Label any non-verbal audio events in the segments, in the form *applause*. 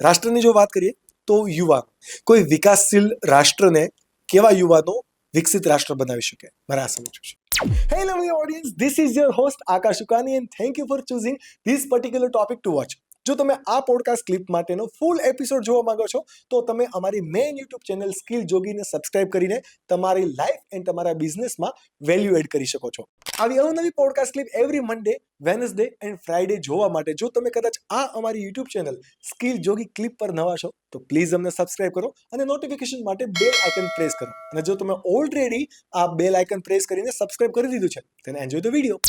રાષ્ટ્રની જો વાત કરીએ તો યુવાન કોઈ વિકાસશીલ રાષ્ટ્રને કેવા યુવાનો વિકસિત રાષ્ટ્ર બનાવી શકે? મારે આ સમજવું છે. Hello my audience this is your host Akash Sukani and thank you for choosing this particular topic to watch જો તમે આ પોડકાસ્ટ ક્લિપ માટેનો ફૂલ એપિસોડ જોવા માંગો છો, તો તમે અમારી મેઇન યુટ્યુબ ચેનલ સ્કિલ જોગીને સબસ્ક્રાઇબ કરીને તમારી લાઈફ એન્ડ તમારા બિઝનેસમાં વેલ્યુ એડ કરી શકો છો. આવી અવનવી podcast clip every Monday Wednesday and Friday જોવા માટે. જો તમે કદાચ આ અમારી YouTube channel Skill Jogi clip પર નવા છો, તો પ્લીઝ અમને સબસ્ક્રાઇબ કરો અને નોટિફિકેશન માટે બેલ આઇકન પ્રેસ કરો. અને જો તમે ઓલરેડી આ બેલ આઇકન પ્રેસ કરીને સબસ્ક્રાઇબ કરી દીધું છે તેને એન્જોય ધ વીડિયો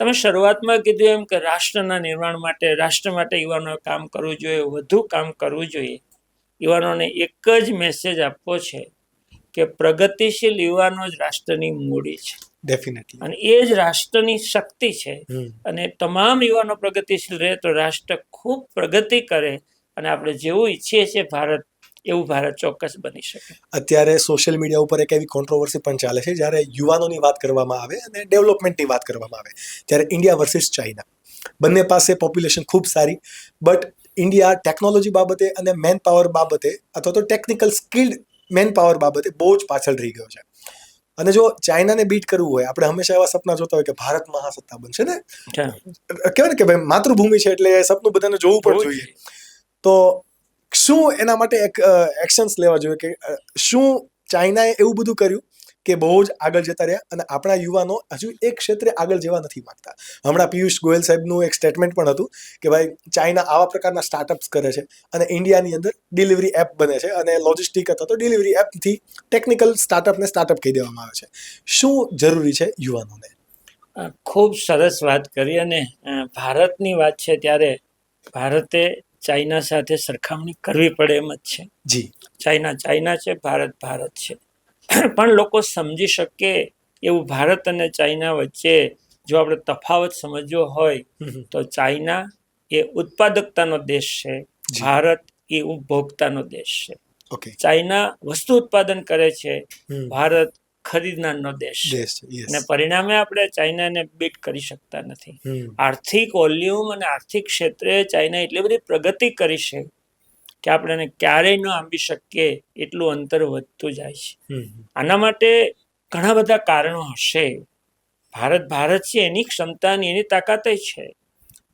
તમે શરૂઆતમાં કીધું એમ કે રાષ્ટ્રના નિર્માણ માટે, રાષ્ટ્ર માટે યુવાનોએ કામ કરવું જોઈએ, વધુ કામ કરવું જોઈએ. યુવાનોને એક જ મેસેજ આપવો છે કે પ્રગતિશીલ યુવાનો જ રાષ્ટ્રની મૂડી છે. ડેફિનેટલી અને એ જ રાષ્ટ્રની શક્તિ છે. અને તમામ યુવાનો પ્રગતિશીલ રહે તો રાષ્ટ્ર ખૂબ પ્રગતિ કરે અને આપણે જેવું ઈચ્છીએ છીએ ભારત એવું ભારત ચોક્કસ બની શકે. અત્યારે સોશિયલ મીડિયા ઉપર એક એવી કોન્ટ્રોવર્સી પણ ચાલે છે જ્યારે યુવાનોની વાત કરવામાં આવે અને ડેવલપમેન્ટની વાત કરવામાં આવે ત્યારે ઇન્ડિયા વર્સિસ ચાઇના બંને પાસે પોપ્યુલેશન ખૂબ સારી બટ ઇન્ડિયા ટેકનોલોજી બાબતે અને મેન પાવર બાબતે અથવા તો ટેકનિકલ સ્કિલ્ડ મેન પાવર બાબતે બહુ જ પાછળ રહી ગયો છે. અને જો ચાઇનાને બીટ કરવું હોય આપણે હંમેશા એવા સપના જોતા હોય કે ભારત મહાસત્તા બનશે ને? કહેવાય ને કે ભાઈ માતૃભૂમિ છે એટલે એ સપનું બધાને જોવું પણ જોઈએ. તો શું એના માટે એક એક્શન્સ લેવા જોઈએ કે શું ચાઇનાએ એવું બધું કર્યું? કે બહુ જ આગળ જતા રહ્યા અને આપણા યુવાનો હજુ એક ક્ષેત્રે આગળ જવા નથી માગતા. હમણાં પિયુષ ગોયલ સાહેબનું એક સ્ટેટમેન્ટ પણ હતું કે ભાઈ ચાઇના આવા પ્રકારના સ્ટાર્ટઅપ્સ કરે છે અને ઇન્ડિયાની અંદર ડિલિવરી એપ બને છે અને લોજિસ્ટિક અથવા તો ડિલિવરી એપથી ટેકનિકલ સ્ટાર્ટઅપને સ્ટાર્ટઅપ કહી દેવામાં આવે છે. શું જરૂરી છે યુવાનોને? ખૂબ સરસ વાત કરી અને ભારતની વાત છે ત્યારે ભારતે ચાઇના સાથે સરખામણી કરવી પડે એમ જ છે. જી. ચાઇના ચાઇના છે ભારત ભારત છે. *coughs* પણ લોકો સમજી શકે એવું ભારત અને ચાઇના વચ્ચે જો આપણે તફાવત સમજવો હોય તો ચાઇના એ ઉત્પાદકતાનો દેશ છે ભારત એ ઉપભોક્તાનો દેશ છે. ચાઇના વસ્તુ ઉત્પાદન કરે છે ભારત ખરીદનારનો દેશ દેશ છે અને પરિણામે આપણે ચાઇનાને બીટ કરી શકતા નથી. આર્થિક વોલ્યુમ અને આર્થિક ક્ષેત્રે ચાઇના એટલી બધી પ્રગતિ કરી છે કે આપણે એને ક્યારેય ન આંબી શકીએ એટલું અંતર વધતું જાય છે. આના માટે ઘણા બધા કારણો હશે. ભારત ભારત છે એની ક્ષમતાની એની તાકાત છે.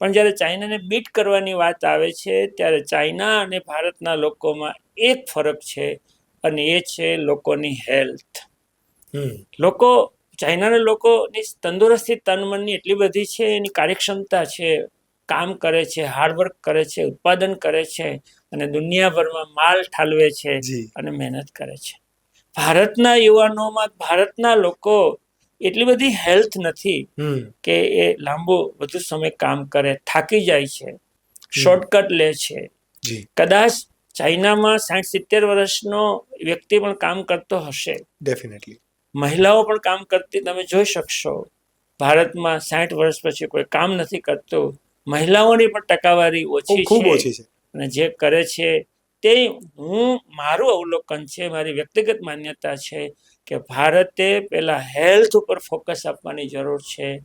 પણ જ્યારે ચાઇનાને બીટ કરવાની વાત આવે છે ત્યારે ચાઇના અને ભારતના લોકોમાં એક ફરક છે અને એ છે લોકોની હેલ્થ લોકો ચાઇનાના લોકોની તંદુરસ્તી તન મનની એટલી બધી છે એની કાર્યક્ષમતા છે કામ કરે છે હાર્ડવર્ક કરે છે ઉત્પાદન કરે છે અને દુનિયાભરમાં માલ ઠાલવે છે અને મહેનત કરે છે. ભારતના યુવાનોમાં ભારતના લોકો એટલી બધી હેલ્થ નથી કે એ લાંબો વધુ સમય કામ કરે થાકી જાય છે શોર્ટકટ લે છે. કદાચ ચાઇનામાં સાઠ સિત્તેર વર્ષનો વ્યક્તિ પણ કામ કરતો હશે. ડેફિનેટલી મહિલાઓ પણ કામ કરતી તમે જોઈ શકશો. ભારતમાં સાઠ વર્ષ પછી કોઈ કામ નથી કરતું. મહિલાઓની પણ ટકાવારી ઓછી ખૂબ ઓછી છે. અને જે કરે છે તે હું, મારું અવલોકન છે, મારી વ્યક્તિગત માન્યતા છે કે ભારતે પહેલાં હેલ્થ ઉપર ફોકસ આપવાની જરૂર છે.